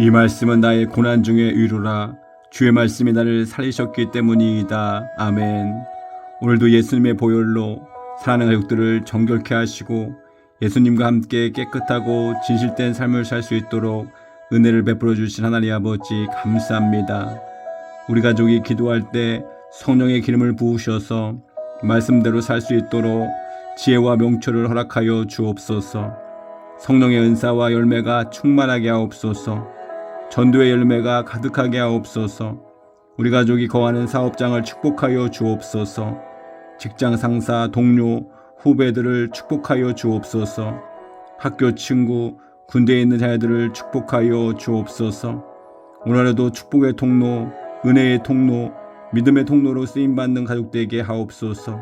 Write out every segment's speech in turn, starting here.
이 말씀은 나의 고난 중의 위로라 주의 말씀이 나를 살리셨기 때문이다. 아멘. 오늘도 예수님의 보혈로 사랑하는 가족들을 정결케 하시고 예수님과 함께 깨끗하고 진실된 삶을 살 수 있도록 은혜를 베풀어 주신 하나님 아버지 감사합니다. 우리 가족이 기도할 때 성령의 기름을 부으셔서 말씀대로 살 수 있도록 지혜와 명철을 허락하여 주옵소서. 성령의 은사와 열매가 충만하게 하옵소서. 전도의 열매가 가득하게 하옵소서. 우리 가족이 거하는 사업장을 축복하여 주옵소서. 직장 상사, 동료, 후배들을 축복하여 주옵소서. 학교 친구, 군대에 있는 자녀들을 축복하여 주옵소서. 오늘에도 축복의 통로, 은혜의 통로, 믿음의 통로로 쓰임 받는 가족되게 하옵소서.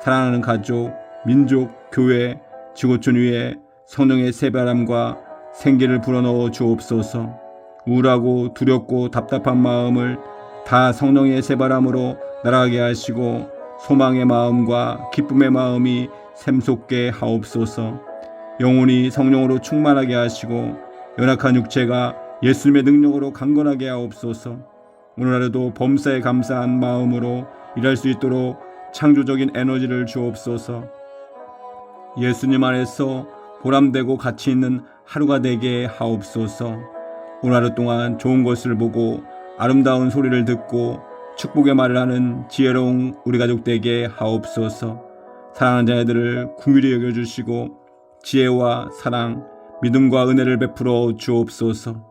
사랑하는 가족, 민족, 교회, 지구촌 위에 성령의 새바람과 생기를 불어넣어 주옵소서. 우울하고 두렵고 답답한 마음을 다 성령의 새바람으로 날아가게 하시고 소망의 마음과 기쁨의 마음이 샘솟게 하옵소서. 영혼이 성령으로 충만하게 하시고 연약한 육체가 예수님의 능력으로 강건하게 하옵소서. 오늘 하루도 범사에 감사한 마음으로 일할 수 있도록 창조적인 에너지를 주옵소서. 예수님 안에서 보람되고 가치 있는 하루가 되게 하옵소서. 오늘 하루 동안 좋은 것을 보고 아름다운 소리를 듣고 축복의 말을 하는 지혜로운 우리 가족 되게 하옵소서. 사랑하는 자녀들을 궁휼히 여겨주시고 지혜와 사랑, 믿음과 은혜를 베풀어 주옵소서.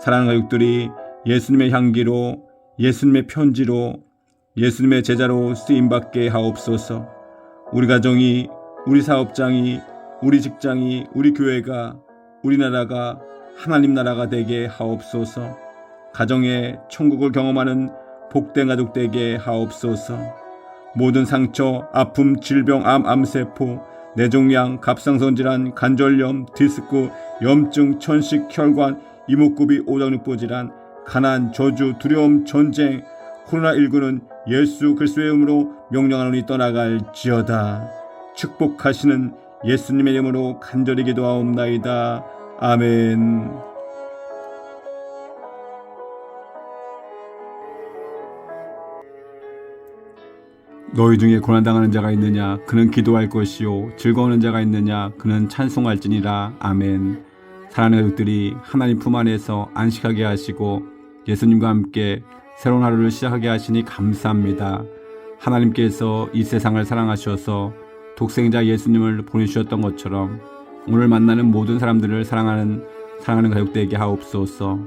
사랑하는 가족들이 예수님의 향기로 예수님의 편지로 예수님의 제자로 쓰임받게 하옵소서. 우리 가정이 우리 사업장이 우리 직장이 우리 교회가 우리나라가 하나님 나라가 되게 하옵소서. 가정에 천국을 경험하는 복된 가족 되게 하옵소서. 모든 상처, 아픔, 질병, 암, 암세포, 뇌종양, 갑상선 질환, 관절염, 디스크, 염증, 천식, 혈관, 이목구비, 오장육부 질환, 가난, 저주, 두려움, 전쟁, 코로나19는 예수 그리스도의 이름으로 명령하노니 떠나갈지어다. 축복하시는 예수님의 이름으로 간절히 기도하옵나이다. 아멘. 너희 중에 고난당하는 자가 있느냐? 그는 기도할 것이요. 즐거워하는 자가 있느냐? 그는 찬송할지니라. 아멘. 사랑하는 가족들이 하나님 품 안에서 안식하게 하시고 예수님과 함께 새로운 하루를 시작하게 하시니 감사합니다. 하나님께서 이 세상을 사랑하셔서 독생자 예수님을 보내주셨던 것처럼 오늘 만나는 모든 사람들을 사랑하는 사랑하는 가족되게 하옵소서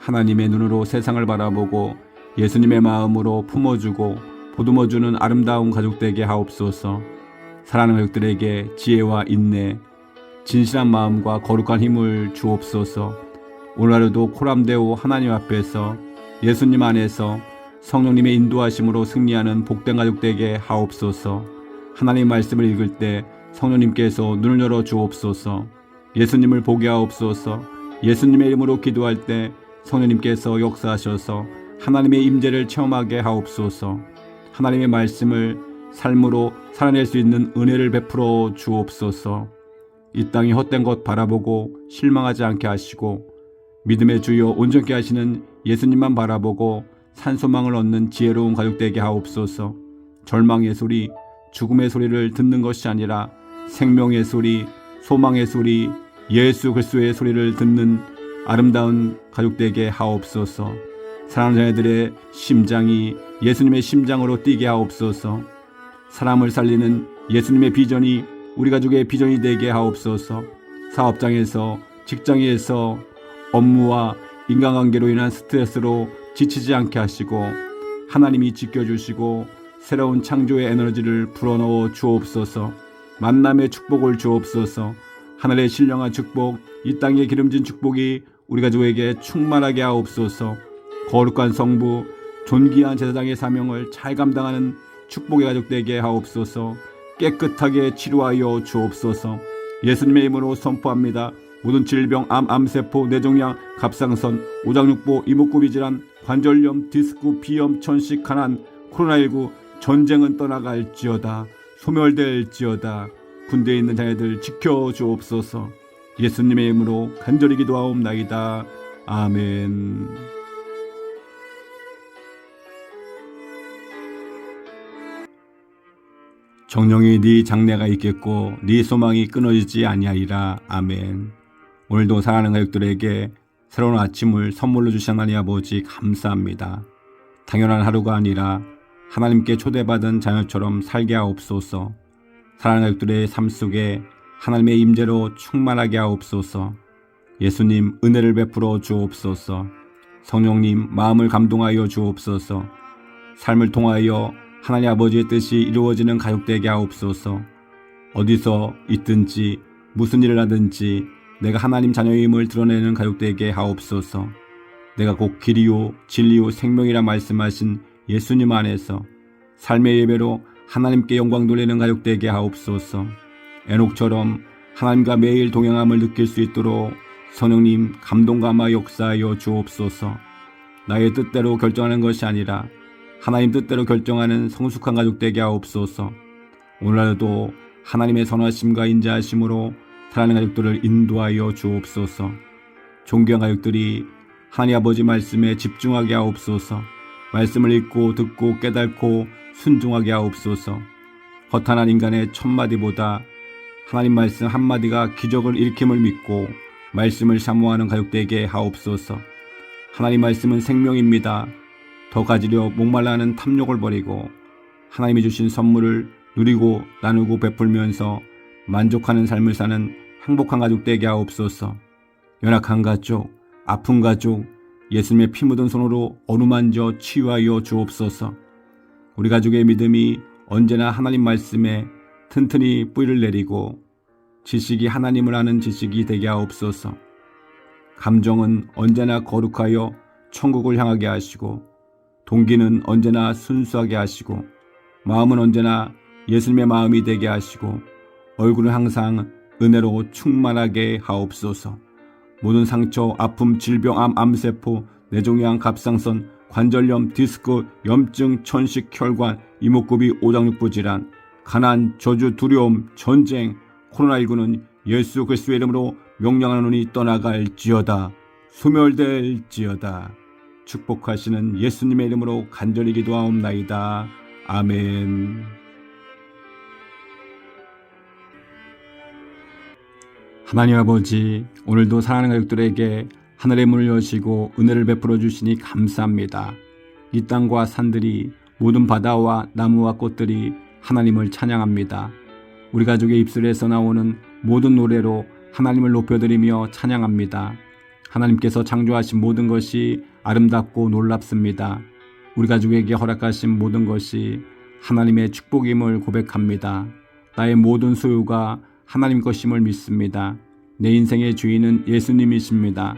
하나님의 눈으로 세상을 바라보고 예수님의 마음으로 품어주고 보듬어주는 아름다운 가족되게 하옵소서. 사랑하는 가족들에게 지혜와 인내, 진실한 마음과 거룩한 힘을 주옵소서. 오늘 하루도 코람데오 하나님 앞에서 예수님 안에서 성령님의 인도하심으로 승리하는 복된 가족되게 하옵소서. 하나님 말씀을 읽을 때 성령님께서 눈을 열어 주옵소서. 예수님을 보게 하옵소서. 예수님의 이름으로 기도할 때 성령님께서 역사하셔서 하나님의 임재를 체험하게 하옵소서. 하나님의 말씀을 삶으로 살아낼 수 있는 은혜를 베풀어 주옵소서. 이 땅이 헛된 것 바라보고 실망하지 않게 하시고 믿음의 주요 온전케 하시는 예수님만 바라보고 산소망을 얻는 지혜로운 가족 되게 하옵소서. 절망의 소리, 죽음의 소리를 듣는 것이 아니라 생명의 소리, 소망의 소리, 예수 그리스도의 소리를 듣는 아름다운 가족 되게 하옵소서. 사랑하는 자녀들의 심장이 예수님의 심장으로 뛰게 하옵소서. 사람을 살리는 예수님의 비전이 우리 가족의 비전이 되게 하옵소서. 사업장에서 직장에서 업무와 인간관계로 인한 스트레스로 지치지 않게 하시고 하나님이 지켜주시고 새로운 창조의 에너지를 불어넣어 주옵소서. 만남의 축복을 주옵소서. 하늘의 신령한 축복, 이 땅의 기름진 축복이 우리 가족에게 충만하게 하옵소서. 거룩한 성부, 존귀한 제사장의 사명을 잘 감당하는 축복의 가족 되게 하옵소서. 깨끗하게 치료하여 주옵소서. 예수님의 이름으로 선포합니다. 모든 질병, 암, 암세포, 뇌종양, 갑상선, 오장육부, 이목구비 질환, 관절염, 디스크, 비염, 천식, 가난, 코로나19 전쟁은 떠나갈지어다. 소멸될지어다. 군대에 있는 자녀들 지켜 주옵소서. 예수님의 이름으로 간절히 기도하옵나이다. 아멘. 정령이 네 장래가 있겠고 네 소망이 끊어지지 아니하리라. 아멘. 오늘도 사랑하는 가족들에게 새로운 아침을 선물로 주신 하나님 아버지 감사합니다. 당연한 하루가 아니라 하나님께 초대받은 자녀처럼 살게 하옵소서. 사랑하는 가족들의 삶 속에 하나님의 임재로 충만하게 하옵소서. 예수님 은혜를 베풀어 주옵소서. 성령님 마음을 감동하여 주옵소서. 삶을 통하여 하나님 아버지의 뜻이 이루어지는 가족 되게 하옵소서. 어디서 있든지 무슨 일을 하든지 내가 하나님 자녀임을 드러내는 가족 되게 하옵소서. 내가 곧 길이요 진리요 생명이라 말씀하신 예수님 안에서 삶의 예배로 하나님께 영광 돌리는 가족 되게 하옵소서. 에녹처럼 하나님과 매일 동행함을 느낄 수 있도록 성령님 감동감화 역사하여 주옵소서. 나의 뜻대로 결정하는 것이 아니라 하나님 뜻대로 결정하는 성숙한 가족 되게 하옵소서. 오늘날도 하나님의 선하심과 인자하심으로 사랑하는 가족들을 인도하여 주옵소서. 존귀한 가족들이 하나님 아버지 말씀에 집중하게 하옵소서. 말씀을 읽고 듣고 깨닫고 순종하게 하옵소서. 허탄한 인간의 첫마디보다 하나님 말씀 한마디가 기적을 일으킴을 믿고 말씀을 사모하는 가족되게 하옵소서. 하나님 말씀은 생명입니다. 더 가지려 목말라하는 탐욕을 버리고 하나님이 주신 선물을 누리고 나누고 베풀면서 만족하는 삶을 사는 행복한 가족 되게 하옵소서. 연약한 가족, 아픈 가족, 예수님의 피 묻은 손으로 어루만져 치유하여 주옵소서. 우리 가족의 믿음이 언제나 하나님 말씀에 튼튼히 뿌리를 내리고 지식이 하나님을 아는 지식이 되게 하옵소서. 감정은 언제나 거룩하여 천국을 향하게 하시고 동기는 언제나 순수하게 하시고 마음은 언제나 예수님의 마음이 되게 하시고 얼굴은 항상 은혜로 충만하게 하옵소서. 모든 상처, 아픔, 질병, 암, 암세포, 뇌종양, 갑상선, 관절염, 디스크, 염증, 천식, 혈관, 이목구비, 오장육부 질환, 가난, 저주, 두려움, 전쟁, 코로나19는 예수 그리스도의 이름으로 명령하노니 떠나갈지어다. 소멸될지어다. 축복하시는 예수님의 이름으로 간절히 기도하옵나이다. 아멘. 하나님 아버지, 오늘도 사랑하는 가족들에게 하늘의 문을 여시고 은혜를 베풀어 주시니 감사합니다. 이 땅과 산들이 모든 바다와 나무와 꽃들이 하나님을 찬양합니다. 우리 가족의 입술에서 나오는 모든 노래로 하나님을 높여드리며 찬양합니다. 하나님께서 창조하신 모든 것이 아름답고 놀랍습니다. 우리 가족에게 허락하신 모든 것이 하나님의 축복임을 고백합니다. 나의 모든 소유가 하나님 것임을 믿습니다. 내 인생의 주인은 예수님이십니다.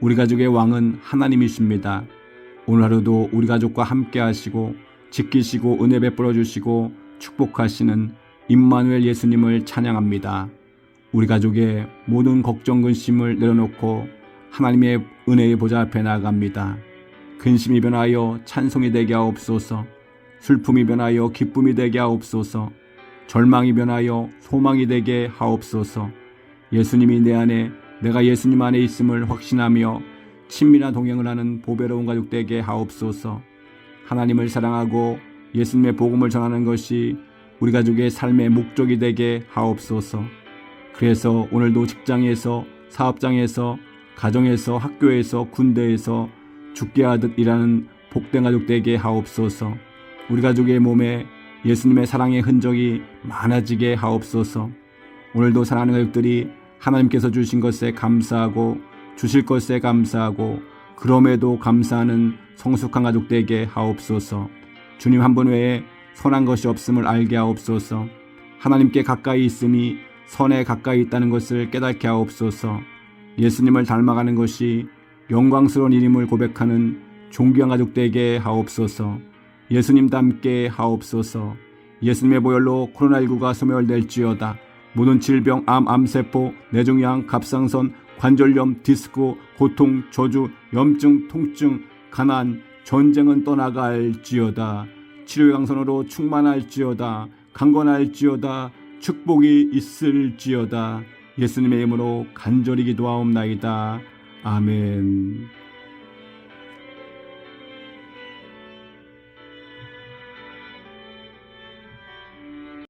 우리 가족의 왕은 하나님이십니다. 오늘 하루도 우리 가족과 함께 하시고 지키시고 은혜 베풀어 주시고 축복하시는 임마누엘 예수님을 찬양합니다. 우리 가족의 모든 걱정 근심을 내려놓고 하나님의 은혜의 보좌 앞에 나아갑니다. 근심이 변하여 찬송이 되게 하옵소서. 슬픔이 변하여 기쁨이 되게 하옵소서. 절망이 변하여 소망이 되게 하옵소서. 예수님이 내 안에 내가 예수님 안에 있음을 확신하며 친밀한 동행을 하는 보배로운 가족 되게 하옵소서. 하나님을 사랑하고 예수님의 복음을 전하는 것이 우리 가족의 삶의 목적이 되게 하옵소서. 그래서 오늘도 직장에서 사업장에서 가정에서 학교에서 군대에서 죽게 하듯 일하는 복된 가족 되게 하옵소서. 우리 가족의 몸에 예수님의 사랑의 흔적이 많아지게 하옵소서. 오늘도 사랑하는 가족들이 하나님께서 주신 것에 감사하고 주실 것에 감사하고 그럼에도 감사하는 성숙한 가족 되게 하옵소서. 주님 한 분 외에 선한 것이 없음을 알게 하옵소서. 하나님께 가까이 있음이 선에 가까이 있다는 것을 깨닫게 하옵소서. 예수님을 닮아가는 것이 영광스러운 일임을 고백하는 존귀한 가족 되게 하옵소서. 예수님 닮게 하옵소서. 예수님의 보혈로 코로나19가 소멸될지어다. 모든 질병, 암, 암세포, 뇌종양, 갑상선, 관절염, 디스크, 고통, 저주, 염증, 통증, 가난, 전쟁은 떠나갈지어다. 치료 양선으로 충만할지어다. 강건할지어다. 축복이 있을지어다. 예수님의 이름으로 간절히 기도하옵나이다. 아멘.